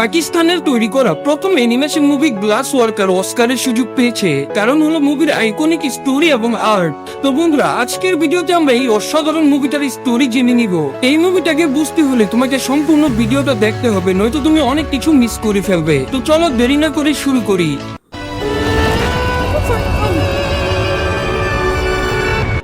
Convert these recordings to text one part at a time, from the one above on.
পাকিস্তানের তৈরি করা প্রথম অ্যানিমেশন মুভি গ্লাস ওয়ার্কার অস্কারের সুযোগ পেয়েছে। কারণ হলো মুভির আইকনিক স্টোরি এবং আর্ট তো বন্ধুরা, আজকের ভিডিওতে আমরা এই অসাধারণ মুভিটার স্টোরি জেনে নিব। এই মুভিটাকে বুঝতে হলে তোমাকে সম্পূর্ণ ভিডিওটা দেখতে হবে, নয়তো তুমি অনেক কিছু মিস করে ফেলবে। তো চলো দেরি না করে শুরু করি।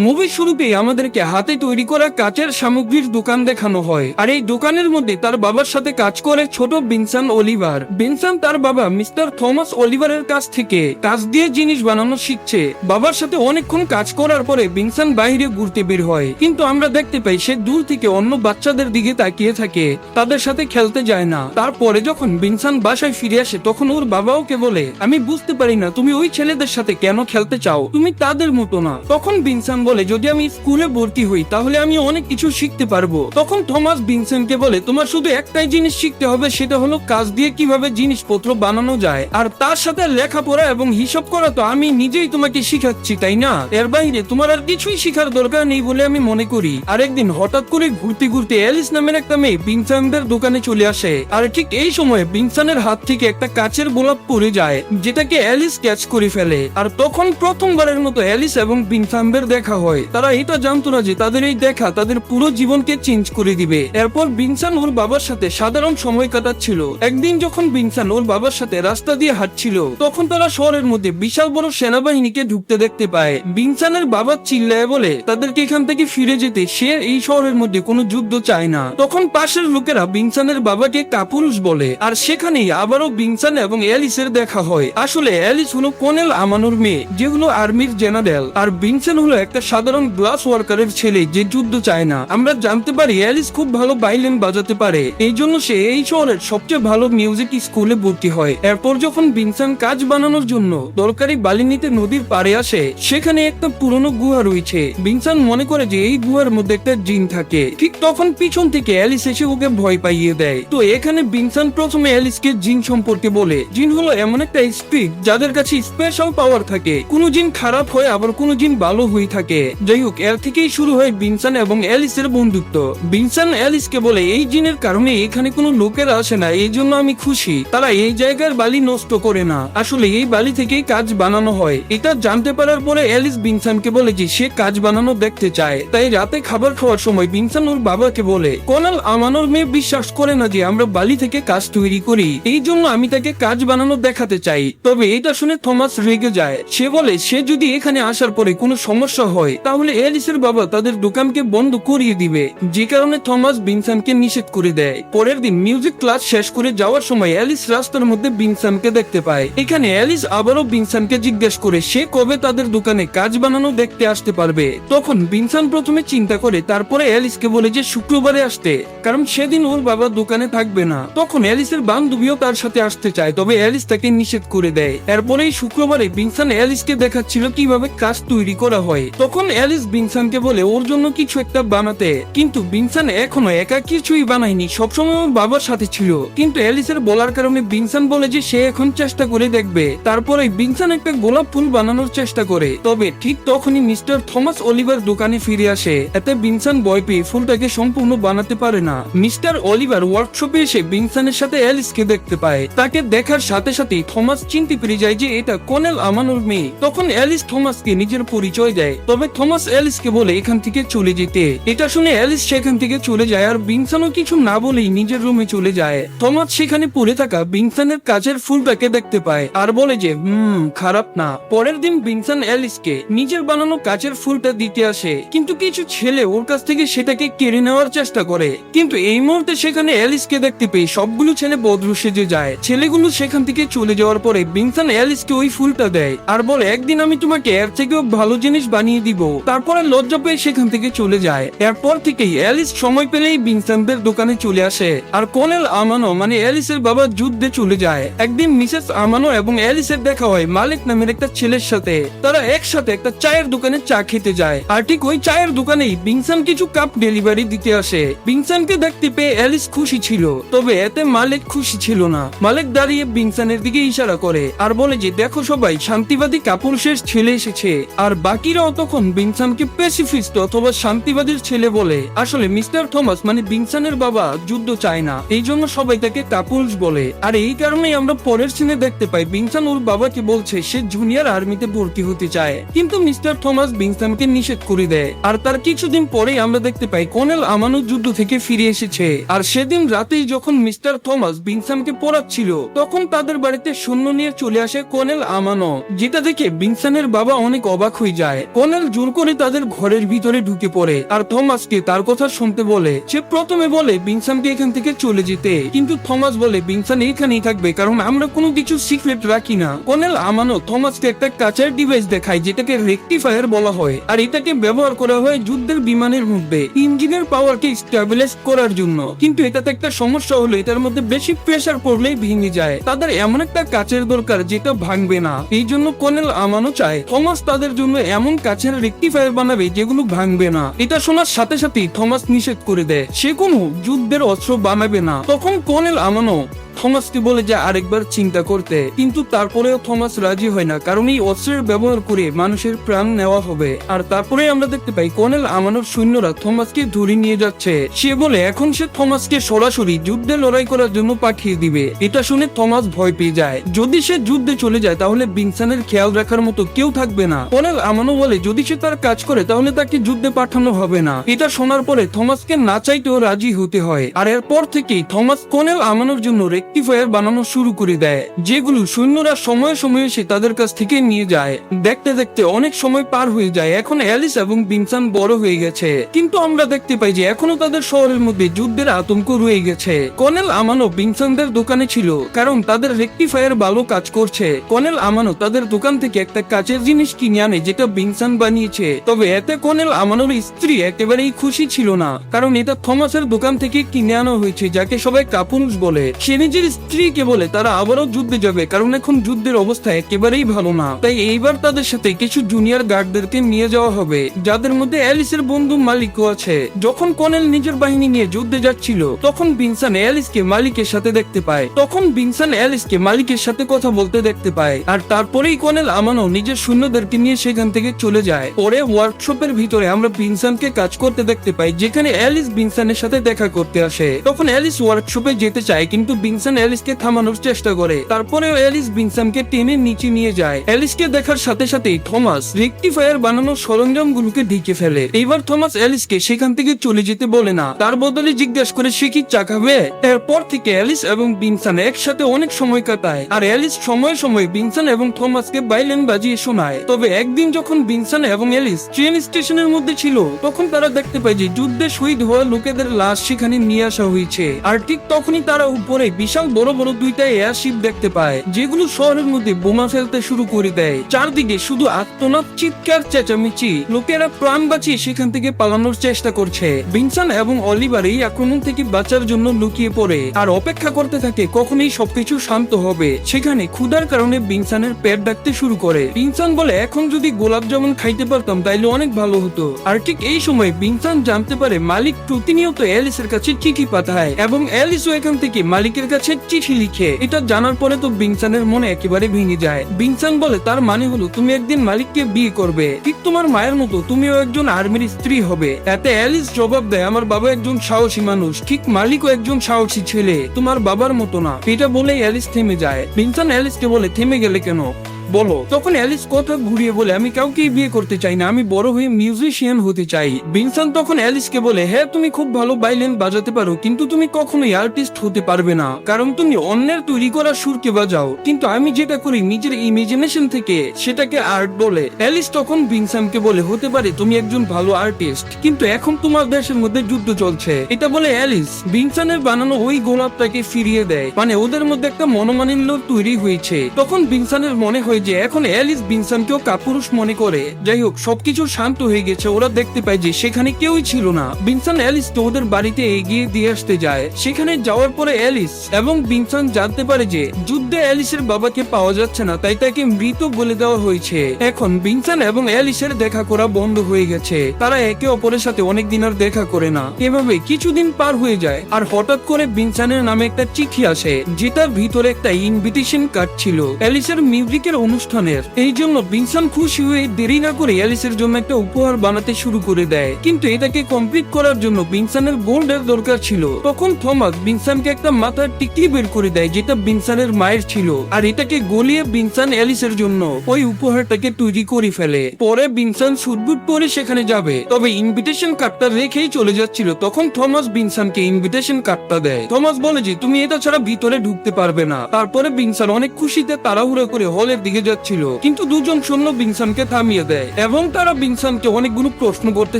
মুভির শুরুতেই আমাদেরকে হাতে তৈরি করা কাচের সামগ্রীর দোকান দেখানো হয়। আর এই দোকানের মধ্যে তার বাবার সাথে কাজ করে ছোট বিনসান অলিভার বিনসান তার বাবা মিস্টার থমাস অলিভারের কাছ থেকে কাজ দিয়ে জিনিস বানানো শিখছে। বাবার সাথে অনেকক্ষণ কাজ করার পরে বিনসান বাইরে ঘুরতে বের হয়। কিন্তু আমরা দেখতে পাই সে দূর থেকে অন্য বাচ্চাদের দিকে তাকিয়ে থাকে। তাদের সাথে খেলতে যায় না। তারপরে যখন বিনসান বাসায় ফিরে আসে, তখন ওর বাবা ওকে বলে, আমি বুঝতে পারি না, তুমি ওই ছেলেদের সাথে কেন খেলতে চাও? তুমি তাদের মতো না। তখন বিনসান বলে, যদি আমি স্কুলে ভর্তি হই, তাহলে আমি অনেক কিছু শিখতে পারব। তখন থমাস বিনসেনকে বলে, তোমার শুধু একটাই জিনিস শিখতে হবে, সেটা হলো কাজ দিয়ে কীভাবে জিনিসপত্র বানানো যায়। আর তার সাথে লেখাপড়া এবং হিসাব করা তো আমি নিজেই তোমাকে শিখাচ্ছি, তাই না? এর বাইরে তোমার আর কিছুই শিখার দরকার নেই বলে আমি মনে করি। আরেকদিন হঠাৎ করে ঘুরতে ঘুরতে অ্যালিস নামের একটা মেয়ে বিনসানদের দোকানে চলে আসে। আর ঠিক এই সময় বিনসানের হাত থেকে একটা কাচের গোলাপ পড়ে যায়, যেটাকে অ্যালিস ক্যাচ করে ফেলে। আর তখন প্রথমবারের মতো অ্যালিস এবং বিনসানদের দেখা হয়। তারা এটা জানতো না যে তাদের এই দেখা তাদের পুরো জীবনকে চেঞ্জ করে দিবে। এরপর বিনসান ওর বাবার সাথে সাধারণ সময় কাটাচ্ছিল। একদিন যখন বিনসান ওর বাবার সাথে রাস্তা দিয়ে হাঁটছিল, তখন তারা শহরের মধ্যে বিশাল বড় সেনাবাহিনীকে ঢুকতে দেখতে পায়। বিনসানের বাবা চিল্লায় বলে, তাদেরকে এখান থেকে ফিরে যেতে সে এই শহরের মধ্যে কোনো যুদ্ধ চায় না। তখন পাশের লোকেরা বিনসানের বাবাকে কাপুরুষ বলে, আর সেখানেই আবারও বিনসান এবং অ্যালিসের দেখা হয়। আসলে অ্যালিস হলো কনেল আমানুর মেয়ে যেগুলো আর্মির জেনারেল। আর বিনসান হলো একটা সাধারণ গ্লাস ওয়ার্কারের ছেলে যে যুদ্ধ চায় না। আমরা জানতে পারি অ্যালিস খুব ভালো বাইলেন বাজাতে পারে। এই জন্য সে এই শহরের সবচেয়ে ভালো মিউজিক স্কুলে ভর্তি হয়। এরপর যখন বিনসান কাজ বানানোর জন্য দরকারি বালি নিতে নদীর পাড়ে আসে, সেখানে একটা পুরনো গুহা রয়েছে। বিনসান মনে করে যে এই গুহার মধ্যে একটা জিন থাকে। ঠিক তখন পিছন থেকে অ্যালিস এসে ওকে ভয় পাইয়ে দেয়। তো এখানে বিনসান প্রথমে অ্যালিসকে জিন সম্পর্কে বলে। জিন হলো এমন একটা স্পিড যাদের কাছে স্পেশাল পাওয়ার থাকে। কোনো জিন খারাপ হয় আবার কোনো জিন ভালো হয়ে থাকে। যাই হোক এর থেকেই শুরু হয় বিনসান এবং অ্যালিসের বন্ধুত্ব। বিনসান অ্যালিসকে বলে, এই জিনের কারণে এখানে কোনো লোকেরা আসে না, এই জন্য আমি খুশি। তারা এই জায়গার বালি নষ্ট করে না। আসলে এই বালি থেকেই কাজ বানানো হয়। এটা জানতে পারার পরে অ্যালিস বিনসানকে বলে যে, সে কাজ বানানো দেখতে চায়। তাই রাতে খাবার খাওয়ার সময় বিনসান ওর বাবাকে বলে, কোনাল, আমানোর মেয়ে বিশ্বাস করে না যে আমরা বালি থেকে কাজ তৈরি করি। এই জন্য আমি তাকে কাজ বানানো দেখাতে চাই। তবে এটা শুনে থমাস রেগে যায়। সে বলে, সে যদি এখানে আসার পরে কোনো সমস্যা হয় তাহলে এলিসের বাবা তাদের দোকানকে বন্ধ করিয়ে দিবে, যে কারণে থমাস বিনসামকে নিষেধ করে দেয়। পরের দিন মিউজিক ক্লাস শেষ করে যাওয়ার সময় অ্যালিস রাস্তার মধ্যে বিনসামকে দেখতে পায়। এখানে অ্যালিস আবারও বিনসামকে জিজ্ঞেস করে, সে কবে তাদের দোকানে কাজ বানানো দেখতে আসতে পারবে? তখন বিনসান প্রথমে চিন্তা করে, তারপরে অ্যালিসকে বলে যে শুক্রবারে আসতে, কারণ সেদিন ওর বাবা দোকানে থাকবে না। তখন অ্যালিসের বান্ধবীও তার সাথে আসতে চায়, তবে অ্যালিস তাকে নিষেধ করে দেয়। এরপরেই শুক্রবারে বিনসান অ্যালিসকে দেখাচ্ছিল কীভাবে কাজ তৈরি করা হয়। তখন অ্যালিস বিনসানকে বলে, ওর জন্য কিছু একটা বানাতে। কিন্তু বিনসান এখনও একা কিছুই বানায়নি, সবসময় ওর বাবার সাথে ছিল। কিন্তু অ্যালিসের বলার কারণে বিনসান বলে যে সে এখন চেষ্টা করে দেখবে। তারপরে বিনসান একটা গোলাপ ফুল বানানোর চেষ্টা করে। তবে ঠিক তখনই মিস্টার থমাস অলিভার দোকানে ফিরে আসে। এতে বিনসান ভয় পেয়ে ফুলটাকে সম্পূর্ণ বানাতে পারে না। মিস্টার অলিভার ওয়ার্কশপে এসে বিনসানের সাথে অ্যালিসকে দেখতে পায়। তাকে দেখার সাথে সাথে থমাস চিনতে পেরে যায় যে এটা কনেল আমানুর মেয়ে। তখন অ্যালিস থমাসকে নিজের পরিচয় দেয়। তবে থমাস অ্যালিসকে বলে এখান থেকে চলে যেতে। এটা শুনে অ্যালিস সেখান থেকে চলে যায় আর বিনসানও কিছু না বলেই নিজের রুমে চলে যায়। থমাস সেখানে পড়ে থাকা বিনসানের কাজের ফুলটাকে দেখতে পায় আর বলে যে, হুম, খারাপ না। পরের দিন বিনসান অ্যালিসকে নিজের বানানো কাচের ফুলটা দিতে আসে। কিন্তু কিছু ছেলে ওর কাছ থেকে সেটাকে কেড়ে নেওয়ার চেষ্টা করে। কিন্তু এই মুহূর্তে সেখানে অ্যালিসকে দেখতে পেয়ে সবগুলো ছেলে বদরু সেজে যায়। ছেলেগুলো সেখান থেকে চলে যাওয়ার পরে বিনসান অ্যালিসকে ওই ফুলটা দেয়। আর বলে, একদিন আমি তোমাকে এর থেকেও ভালো জিনিস বানিয়ে দিব। তারপরে লজ্জা পেয়ে সেখান থেকে চলে যায়। এরপর থেকেই অ্যালিস সময় পেলেই বিনসানদের দোকানে চলে আসে। আর কনেল আমানো মানে অ্যালিসের বাবা, যুদ্ধে চলে যায়। একদিন মিসেস আমানো এবং অ্যালিসের দেখা হয় মালিক নামের একটা ছেলের সাথে। তারা একসাথে একটা চায়ের দোকানে চা খেতে যায়। আর ঠিক ওই চায়ের দোকানেই বিনসান কিছু কাপ ডেলিভারি দিতে আসে। বিনসানকে দেখতে পেয়ে অ্যালিস খুশি ছিল। তবে এতে মালিক খুশি ছিল না। মালিক দাঁড়িয়ে বিনসানের দিকে ইশারা করে। আর বলে যে, দেখো সবাই, শান্তিবাদী কাপুরুষের ছেলে এসেছে। আর বাকিরাও তখন তখন বিনসানকে পেসিফিস্ট অথবা শান্তিবাদীর ছেলে বলে। আসলে মিস্টার থমাস মানে বিনসানের বাবা যুদ্ধ চায় না, এই জন্য সবাই তাকে কাপুলস বলে। আর এই কারণেই আমরা পরের সিনে দেখতে পাই বিনসান ওর বাবাকে বলছে সে জুনিয়র আর্মিতে ভর্তি হতে চায়। কিন্তু মিস্টার থমাস বিনসানকে নিষেধ করে দেয়। আর তার কিছুদিন পরেই আমরা দেখতে পাই কনেল আমানো যুদ্ধ থেকে ফিরে এসেছে। আর সেদিন রাতেই যখন মিস্টার থমাস বিনসানকে পড়াচ্ছিল, তখন তাদের বাড়িতে শূন্য নিয়ে চলে আসে কনেল আমানো, যেটা দেখে বিনসানের বাবা অনেক অবাক হয়ে যায়। কনেল জোর করে তাদের ঘরের ভিতরে ঢুকে পড়ে। আর থমাসকে তার কথা শুনতে বলে, সে প্রথমে বলে বিনসানকে এখান থেকে চলে যেতে। কিন্তু থমাস বলে, বিনসান এখানেই থাকবে, কারণ আমরা কোনো কিছু সিক্রেট রাখি না। কনেল আমানো থমাসকে একটা কাঁচার ডিভাইস দেখায়, যেটাকে রেকটিফায়ার বলা হয়। আর এটাকে ব্যবহার করা হয় যুদ্ধের বিমানের মধ্যে, ইঞ্জিনের পাওয়ারকে স্টেবিলাইজ করার জন্য। কিন্তু এটাতে একটা সমস্যা হলো, এটার মধ্যে বেশি প্রেসার পড়লেই ভেঙে যায়। তাদের এমন একটা কাচের দরকার, যেটা ভাঙবে না। এই জন্য কনেল আমানো চায়, থমাস তাদের জন্য এমন কাচের রেকটিফায়ার বানাবে যেগুলো ভাঙবে না। এটা শোনার সাথে সাথে থমাস নিষেধ করে দেয়। সে কোনো যুদ্ধের অস্ত্র বানাবে না। তখন কনেল আমানো থমাসকে বলে যে আরেকবার চিন্তা করতে। কিন্তু তারপরেও থমাস রাজি হয় না, কারণ এই অস্ত্রের ব্যবহার করে মানুষের প্রাণ নেওয়া হবে। আর তারপরে আমরা দেখতে পাই কর্নেল আমানোর সৈন্যরা থমাসকে ধরে নিয়ে যাচ্ছে। সে বলে, এখন সে থমাসকে সরাসরি যুদ্ধে লড়াই করার জন্য পাঠিয়ে দিবে। এটা শুনে থমাস ভয় পেয়ে যায়। যদি সে যুদ্ধে চলে যায়, তাহলে বিনসানের খেয়াল রাখার মতো কেউ থাকবে না। কর্নেল আমানো বলে, যদি সে তার কাজ করে, তাহলে তাকে যুদ্ধে পাঠানো হবে না। এটা শোনার পরে থমাসকে না চাইতেও রাজি হতে হয়। আর এরপর থেকেই থমাস কর্নেল আমানোর জন্য রেকটিফায়ার বানানো শুরু করে দেয়, যেগুলো সৈন্যরা সময়ে সময়ে সে তাদের কাছ থেকে নিয়ে যায়। দেখতে দেখতে অনেক সময় পার হয়ে যায়, এখন অ্যালিস এবং বিনসান বড় হয়ে গেছে। কিন্তু আমরা দেখতে পাই যে এখনও তাদের শহরের মধ্যে যুদ্ধের আতঙ্ক রয়ে গেছে। কর্নেল আমানো বিনসানদের দোকানে ছিল, কারণ তাদের রেকটিফায়ার ভালো কাজ করছে। কর্নেল আমানো তাদের দোকান থেকে একটা কাচের জিনিস কিনে আনে, যেটা বিনসান বানিয়েছে। তবে এতে কর্নেল আমানোর স্ত্রী একেবারেই খুশি ছিল না, কারণ এটা থমাসের দোকান থেকে কিনে আনা হয়েছে, যাকে সবাই কাপুরুষ বলে। সে নিজের স্ত্রীকে বলে তারা আবারও যুদ্ধে যাবে, কারণ এখন যুদ্ধের অবস্থা একেবারেই ভালো না। তাই এইবার তাদের সাথে কিছু জুনিয়র গার্ডদেরকে নিয়ে যাওয়া হবে, যাদের মধ্যে অ্যালিসের বন্ধু মালিকও আছে। যখন কনেল নিজের বাহিনী নিয়ে যুদ্ধে যাচ্ছিল, তখন বিনসান অ্যালিসকে মালিকের সাথে দেখতে পায়। তখন বিনসান অ্যালিসকে মালিকের সাথে কথা বলতে দেখতে পায়, আর তারপরেই কনেল আমানো নিজের সৈন্যদেরকে নিয়ে সেখান থেকে চলে যায়। পরে ওয়ার্কশপের ভিতরে আমরা বিনসানকে কাজ করতে দেখতে পাই, যেখানে অ্যালিস বিনসানের সাথে দেখা করতে আসে। তখন অ্যালিস ওয়ার্কশপে যেতে চায়, কিন্তু বিনসান অ্যালিসকে থামানোর চেষ্টা করে। তারপরেও অ্যালিস বিনসানকে টেনে নিচে নিয়ে যায়। অ্যালিসকে দেখার সাথে সাথেই থমাস রেকটিফায়ার বানানোর সরঞ্জামগুলোকে ঢেকে ফেলে। এইবার থমাস অ্যালিসকে সেখান থেকে চলে যেতে বলে না। তার বদলে জিজ্ঞাসা করে সে কি চা খাবে এরপর থেকে অ্যালিস এবং বিনসান একসাথে অনেক সময় কাটায়। আর অ্যালিস সময় সময় বিনসান এবং থমাসকে বাইলেন বাজিয়ে শোনায়। তবে একদিন যখন বিনসান এবং অ্যালিস ট্রেন স্টেশনের মধ্যে ছিল, তখন তারা দেখতে পায় যে যুদ্ধে শহীদ হওয়া লোকেদের লাশ সেখানে নিয়ে আসা হয়েছে। আর ঠিক তখনই তারা উপরে বিশাল বড় বড় দুইটা এয়ারশিপ দেখতে পায়, যেগুলো শহরের মধ্যে বোমা ফেলতে শুরু করে দেয়। চারদিকে শুধু আত্মনাদ চিৎকার, চেঁচামেচি, লোকেরা প্রাণ বাঁচিয়ে সেখান থেকে পালানোর চেষ্টা করছে। বিনসান এবং অলিভার এই আক্রমণ থেকে বাঁচার জন্য লুকিয়ে পড়ে, আর অপেক্ষা করতে থাকে কখনই সবকিছু শান্ত হবে। সেখানে ক্ষুধার কারণে বিনসানের পেট ডাকতে শুরু করে। বিনসান বলে, এখন যদি গোলাপ জামুন খাইতে পারতাম, তাইলে অনেক ভালো হতো। আর ঠিক এই সময় বিনসান জানতে পারে মালিক প্রতিনিয়ত অ্যালিসের কাছে চিঠি পাঠায় এবং অ্যালিসও এখান থেকে মালিকের কাছে চিঠি লিখে। এটা জানার পরে তো বিংসানের মনে একেবারে ভেঙে যায়। বিংসান বলে, তার মানে হলো, তুমি একদিন মালিককে বিয়ে করবে। ঠিক তোমার মায়ের মতো তুমিও একজন আর্মির স্ত্রী হবে। এতে অ্যালিস জবাব দেয়, আমার বাবা একজন সাহসী মানুষ। ঠিক মালিকও একজন সাহসী ছেলে। তোমার বাবার মতো না। এটা বলে অ্যালিস থেমে যায়। বিনসান অ্যালিসকে বলে, থেমে গেলে কেন? বলো। তখন অ্যালিস কথা ঘুরিয়ে বলে, আমি কাউকেই বিয়ে করতে চাই না, আমি বড় হয়ে মিউজিশিয়ান হতে চাই। বিনসান তখন অ্যালিসকে বলে হ্যাঁ তুমি খুব ভালো বাইলেন বাজাতে পারো, কিন্তু তুমি কখনোই আর্টিস্ট হতে পারবে না। কারণ তুমি অন্যের তৈরি করা সুরকে বাজাও, কিন্তু আমি যেটা করি নিজের ইমাজিনেশন থেকে, সেটাকে আর্ট বলে। অ্যালিস তখন বিনসানকে বলে, হতে পারে তুমি একজন ভালো আর্টিস্ট কিন্তু এখন তোমার দেশের মধ্যে যুদ্ধ চলছে। এটা বলে অ্যালিস বিনসানের বানানো ওই গোলাপটাকে ফিরিয়ে দেয় মানে ওদের মধ্যে একটা মনোমালিন্য তৈরি হয়েছে। তখন বিনসানের মনে হয় যে এখন অ্যালিস বিনসানকেও কাপুরুষ মনে করে। যাই হোক সবকিছু শান্ত হয়ে গেছে, ওরা দেখতে পায় যে সেখানে কেউই ছিল না। বিনসান অ্যালিস তো ওদের বাড়িতে এগিয়ে দিয়ে আসতে যায়। সেখানে যাওয়ার পরে অ্যালিস এবং বিনসান জানতে পারে যে যুদ্ধে অ্যালিসের বাবাকে পাওয়া যাচ্ছে না, তাই তাকে মৃত বলে দেওয়া হয়েছে। এখন বিনসান এবং অ্যালিসের দেখা করা বন্ধ হয়ে গেছে। তারা একে অপরের সাথে অনেক দিন আর দেখা করে না। এভাবে কিছুদিন পার হয়ে যায়, আর হঠাৎ করে বিনসানের নামে একটা চিঠি আসে, যেটার ভিতরে একটা ইনভিটেশন কার্ড ছিল। অ্যালিসের মিউজিকের অনুষ্ঠানের। এই জন্য বিনসান খুশি হয়ে দেরি না করে অ্যালিসের জন্য একটা উপহার বানাতে শুরু করে দেয়। কিন্তু এটাকে কমপ্লিট করার জন্য বিনসানের গোল্ডের দরকার ছিল। তখন থমাস বিনসানকে একটা মাথার টিকি বের করে দেয় যেটা বিনসানের মায়ের ছিল। আর এটাকে গলিয়ে বিনসান অ্যালিসের জন্য ওই উপহারটাকে তৈরি করে ফেলে। পরে বিনসান সুটবুট পরে সেখানে যাবে। তবে ইনভিটেশন কার্ডটা রেখেই চলে যাচ্ছিল। তখন থমাস বিনসানকে ইনভিটেশন কার্ডটা দেয়। থমাস বলে যে, তুমি এটা ছাড়া ভিতরে ঢুকতে পারবে না। তারপরে বিনসান অনেক খুশিতে তাড়াহুড়ো করে হলের দিকে যাচ্ছিল। কিন্তু দুজন সৈন্য বিনসানকে থামিয়ে দেয় এবং তারা বিনসানকে অনেকগুলো প্রশ্ন করতে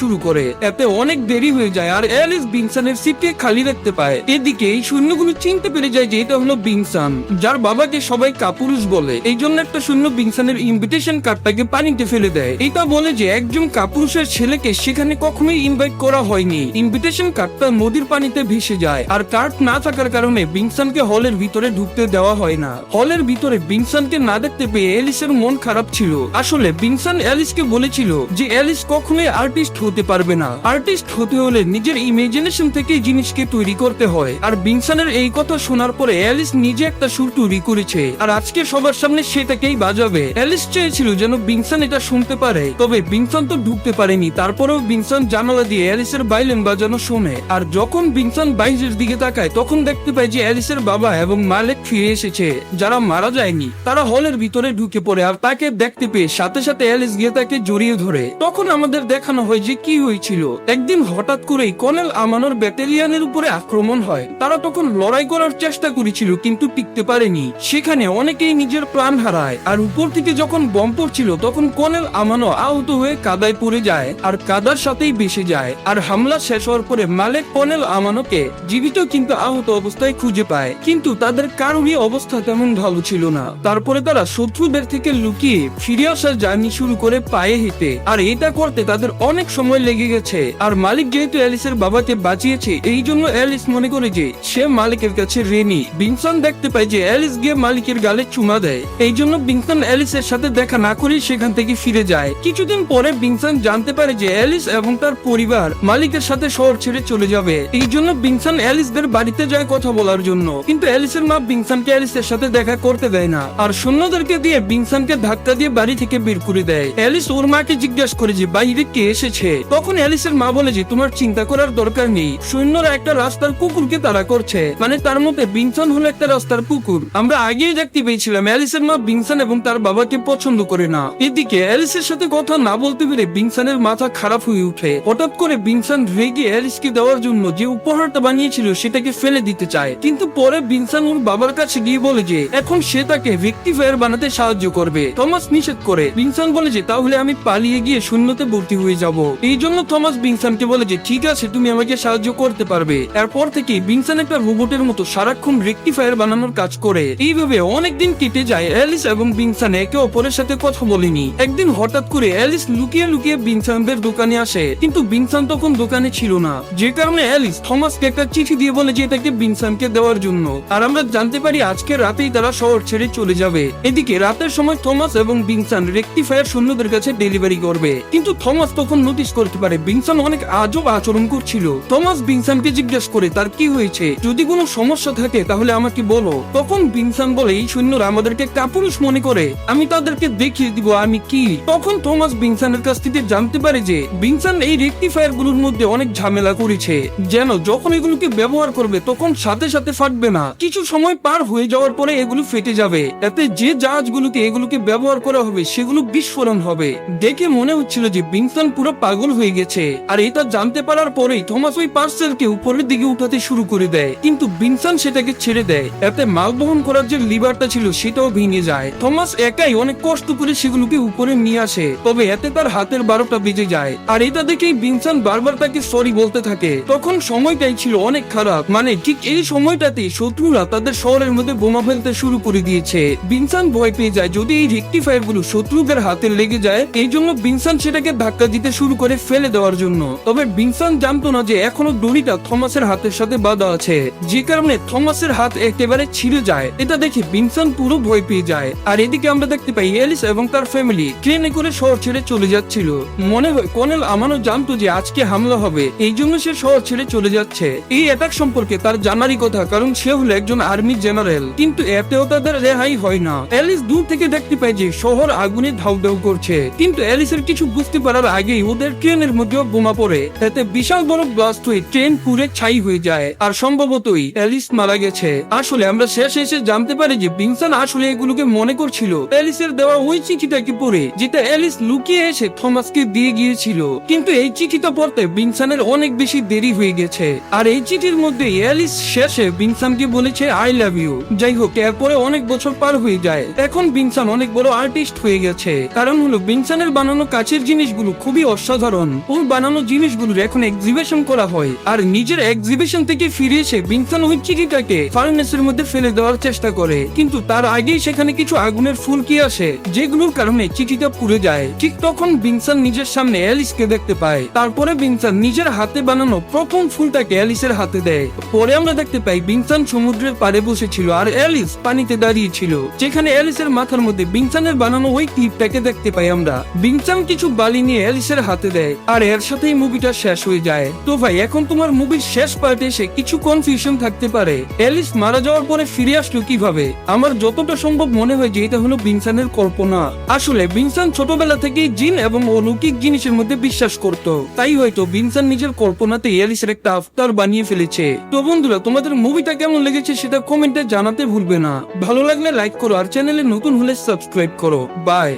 শুরু করে। এতে অনেক দেরি হয়ে যায় আর অ্যালিস বিনসানের সিটকে খালি দেখতে পায়। এদিকে এই সৈন্যগুলো চিনতে পেরে যায় যে এটা হলো বিনসান, যার বাবাকে সবাই কাপুরুষ বলে। এই জন্য একটা সৈন্য বিনসানের ইনভিটেশন কার্ডটাকে পানিতে ফেলে দেয়। এটা বলে যে একজন কাপুরুষের ছেলেকে সেখানে কখনোই ইনভাইট করা হয়নি। ইনভিটেশন কার্ডটা নদীর পানিতে ভেসে যায় আর কার্ড না থাকার কারণে বিনসানকে হলের ভিতরে ঢুকতে দেওয়া হয় না। হলের ভিতরে বিনসানকে না দেখতে পেয়ে এলিসের মন খারাপ ছিল। আসলে বিনসান অ্যালিসকে বলেছিল যে অ্যালিস কখনোই আর্টিস্ট হতে পারবে না। আর্টিস্ট হতে হলে নিজের ইমেজিনেশন থেকে জিনিসকে তৈরি করতে হয়। আর বিনসানের এই কথা শোনার পরে অ্যালিস নিজে একটা সুর তৈরি করেছে। আর আজকে সবার সামনে সেটাকেই বাজাবে। অ্যালিস চেয়েছিল যেন বিনসান এটা শুনতে পারে। তবে বিনসান তো ঢুকতে পারেনি। তারপরেও বিনসান জানালা দিয়ে অ্যালিসের বাইলেন বাজানো শোনে। আর যখন বিনসান বাইরের দিকে তাকায়, তখন দেখতে পায় যে অ্যালিসের বাবা এবং মালেক ফিরে এসেছে। যারা মারা যায়নি, তারা হলের ভিতরে ঢুকে পড়ে আর তাকে দেখতে পেয়ে সাথে সাথে অ্যালিস গিয়ে তাকে জড়িয়ে ধরে। তখন আমাদের দেখানো হয় যে কি হয়েছিল। একদিন হঠাৎ করেই কর্নেল আমানোর ব্যাটালিয়ানের উপরে আক্রমণ হয়। তারা তখন লড়াই করার চেষ্টা করেছিল কিন্তু টিকতে পারেনি। সেখানে অনেকেই নিজের প্রাণ হারায় আর উপর থেকে যখন বম পড়ছিল তখন কর্নেল আমানো আহত হয়ে কাদায় পড়ে যায় আর কাদার সাথেই বেসে যায় আর হামলা শেষ হওয়ার পরে মালেক কর্নেল আমানোকে জীবিত কিন্তু আহত অবস্থায় খুঁজে পায়। কিন্তু তাদের কারোরই অবস্থা তেমন ভালো ছিল না। তারপরে তারা শত্রুদের থেকে লুকিয়ে ফিরে আসার জার্নি শুরু করে পায়ে হেঁটে। আর এটা করতে তাদের অনেক সময় লেগে গেছে। আর মালিক যেহেতু অ্যালিসের বাবাকে বাঁচিয়েছে এই জন্য অ্যালিস মনে করে যে সে মালিকের কাছে রেনি বিনসন দেখতে পায় যে অ্যালিস গিয়ে মালিকের গালে চুমা দেয়। এই জন্য বিনসন অ্যালিসের সাথে দেখা না করেই সেখান থেকে ফিরে যায়। কিছুদিন পরে বিনসন জানতে পারে যে অ্যালিস এবং তার পরিবার মালিকের সাথে শহর ছেড়ে চলে যাবে। এই জন্য বিনসন অ্যালিসদের বাড়িতে যায় কথা বলার জন্য। কিন্তু অ্যালিসের মা বিনসনকে অ্যালিসের সাথে দেখা করতে দেয় না। আর সৈন্যদেরকে দিয়ে বিনসনকে ধাক্কা দিয়ে বাড়ি থেকে বের করে দেয়। অ্যালিস ওর মাকে জিজ্ঞাসা করে যে, বাইরে কে এসেছে? তখন অ্যালিসের মা বলে যে, তোমার চিন্তা করার দরকার নেই। সৈন্যরা একটা রাস্তার কুকুরকে তারা করছে। মানে তার মধ্যে বিনসন হলো একটা রাস্তার কুকুর। আমরা আগেই দেখতে পেয়েছিলাম অ্যালিসের মা বিনসন এবং তার বাবাকে পছন্দ করে না। এদিকে অ্যালিসের সাথে কথা না বলতে পেরে বিনসনের মাথা খারাপ হয়ে উঠে। হঠাৎ করে বিনসন রেগে অ্যালিসকে দেওয়ার জন্য যে উপহারটা বানিয়েছিল সেটাকে ফেলে দিতে চায়। কিন্তু পরে বিনসন ওর বাবার কাছে গিয়ে বলে যে, এখন সে তাকে রেক্টিফায়ার বানাতে সাহায্য করবে। থমাস নিষেধ করে। বিনসন বলে যে, তাহলে আমি পালিয়ে গিয়ে শূন্যতে ভর্তি হয়ে যাব। এই জন্য থমাস বিনসনকে বলে যে, ঠিক আছে, তুমি আমাকে সাহায্য করতে পারবে। এরপর থেকে বিনসন একটা রোবটের মতো সারাক্ষণ রেক্টিফায়ার বানানোর কাজ করে। এইভাবে অনেকদিন কেটে যায় অ্যালিস এবং বিনসন একে অপরের সাথে কথা বলেনি। একদিন হঠাৎ করে অ্যালিস লুকিয়ে লুকিয়ে বিনসনদের দোকানে আসে। কিন্তু বিনসন তখন দোকানে ছিল না। যে কারণে অ্যালিস থমাসকে একটা চিঠি দিয়ে বলে যে, এটাকে বিনসনকে দেওয়ার জন্য। আর আমরা জানতে পারি আজকে রাতেই তারা শহর ছেড়ে চলে যাবে। এদিকে রাতের সময় থমাস এবং বিনসন রেক্টিফায়ার সৈন্যদের কাছে ডেলিভারি করবে। কিন্তু থমাস তখন নোটিস করতে পারে বিনসন অনেক আজব আচরণ করছিল। থমাস বিনসনকে জিজ্ঞেস করে, তার কি হয়েছে? যদি কোনো সমস্যা থাকে, তাহলে আমাকে বলো। তখন বিনসন বলে, এই সৈন্যরা আমাদেরকে কাপুরুষ মনে করে। আমি তাদেরকে দেখিয়ে দিব আমি কি। তখন থমাস বিনসনের কাছ থেকে জানতে পারে যে, বিনসন এই রেক্টিফায়ারগুলোর মধ্যে অনেক ঝামেলা করেছে। যেন যখন এগুলোকে ব্যবহার করবে, তখন সাথে সাথে ফাটবে না। কিছু সময় পার হয়ে যাওয়ার পরে এগুলো ফেটে যাবে। এতে যে জাহাজগুলোকে এগুলোকে ব্যবহার করা হবে, সেগুলো বিস্ফোরণ হবে। দেখে মনে হচ্ছিল যে বিনসন পুরো পাগল হয়ে গেছে। আর এটা জানতে পারার পরেই থমাস ওই পার্সেলকে উপরের দিকে উঠাতে শুরু করে দেয়। কিন্তু বিনসন সেটাকে ছেড়ে দেয়। এতে মাল বহন করার যে লিভারটা ছিল, সেটাও ভেঙে যায়। থমাস একাই অনেক কষ্ট করে সেগুলোকে উপরে নিয়ে আসে। তবে এতে তার হাতের বারোটা বেজে যায়। আর এটা দেখেই বিনসন বারবার তাকে সরি বলতে থাকে। তখন সময়টাই ছিল অনেক খারাপ। মানে ঠিক এই সময়টাতে শত্রুরা তাদের শহরের মধ্যে বোমা ফেলতে শুরু করে দিয়েছে। বিনসান ভয় পেয়ে যায়। যদি এই রেক্টিফায়ারগুলো শত্রুদের হাতে লেগে যায়, এই জন্য বিনসান সেটাকে ধাক্কা দিতে শুরু করে ফেলে দেওয়ার জন্য। তবে বিনসান জানতো না যে এখনও দড়িটা থমাসের হাতের সাথে বাঁধা আছে। যে কারণে থমাসের হাত একেবারে ছিঁড়ে যায়। এটা দেখে বিনসান পুরো ভয় পেয়ে যায়। আর এদিকে আমরা দেখতে পাই এলিস এবং তার ফ্যামিলি ট্রেনে করে শহর ছেড়ে চলে যাচ্ছিল। মনে হয় কর্নেল আমানও জানতো যে আজকে হামলা হবে। এই জন্য সে শহর ছেড়ে চলে যাচ্ছে। এই অ্যাটাক সম্পর্কে তার জানারই কথা, কারণ সে হলো একজন আর্মি জেনারেল কিন্তু এতেও তাদের রেহাই হয় না। অ্যালিস দূর থেকে দেখতে পায় যে শহর আগুনে ধাউ ধাউ করছে। কিন্তু অ্যালিসের কিছু বুঝতে পারার আগেই ওদের ট্রেনের মধ্যেও বোমা পড়ে। এতে বিশাল বড় ব্লাস্ট হয়ে ট্রেন পুরে ছাই হয়ে যায়। আর সম্ভবতই অ্যালিস মারা গেছে। আসলে আমরা শেষে এসে জানতে পারি যে বিনসান আসলে এগুলোকে মনে করছিল। অ্যালিসের দেওয়া ওই চিঠিটাকে পড়ে, যেটা অ্যালিস লুকিয়ে এসে থমাসকে দিয়ে গিয়েছিল। কিন্তু এই চিঠিটা পড়তে বিনসানের অনেক বেশি দেরি হয়ে গেছে। আর এই চিঠির মধ্যে অ্যালিস শেষে বিনসানকে বলেছে, আই লাভ ইউ। যাই হোক, এরপরে অনেক বছর পার হয়ে যায়। এখন বিনসান অনেক বড় আর্টিস্ট হয়ে গেছে। কারণ হলো বিনসানের বানানো কাছের জিনিসগুলো খুবই অসাধারণ। ওর বানানো জিনিসগুলোর এখন এক্সিবিশন করা হয়। আর নিজের এক্সিবিশন থেকে ফিরে এসে বিনসান ওই চিঠিটাকে ফার্নেসের মধ্যে ফেলে দেওয়ার চেষ্টা করে। কিন্তু তার আগেই সেখানে কিছু আগুনের ফুলকি আসে, যেগুলোর কারণে চিঠিটা পুড়ে যায়। ঠিক তখন বিনসান নিজের সামনে অ্যালিসকে দেখতে পায়। তারপরে বিনসান নিজের হাতে বানানো প্রথম ফুলটাকে অ্যালিসের হাতে দেয়। পরে আমরা দেখতে পাই বিনসান সমুদ্রের পাড়ে বসেছিল আর অ্যালিস পানিতে দাঁড়িয়ে ছিল, যেখানে অ্যালিসের মাথার মধ্যে বিনসানের বানানো ওই ক্লিপটাকে দেখতে পাই আমরা। বিনসান কিছু বালি নিয়ে অ্যালিসের হাতে দেয়, আর এর সাথেই মুভিটা শেষ হয়ে যায়। তো ভাই, এখন তোমার মুভির শেষ পার্টে এসে কিছু কনফিউশন থাকতে পারে। অ্যালিস মারা যাওয়ার পরে ফিরে আসলো কীভাবে? আমার যতটা সম্ভব মনে হয় যে এটা হলো বিনসানের কল্পনা। আসলে বিনসান ছোটবেলা থেকেই জিন এবং অলৌকিক জিনিসের মধ্যে বিশ্বাস করত। তাই হয়তো বিনসান নিজের কল্পনাতে অ্যালিসের একটা আফতার বানিয়ে ফেলেছে। তো বন্ধুরা, তোমাদের মুভিটা কেমন লেগেছে সেটা কমেন্টে জানাতে ভুলবে না। ভালো লাগলে লাইক করো আর চ্যানেলে নতুন হলে সাবস্ক্রাইব করো। বাই।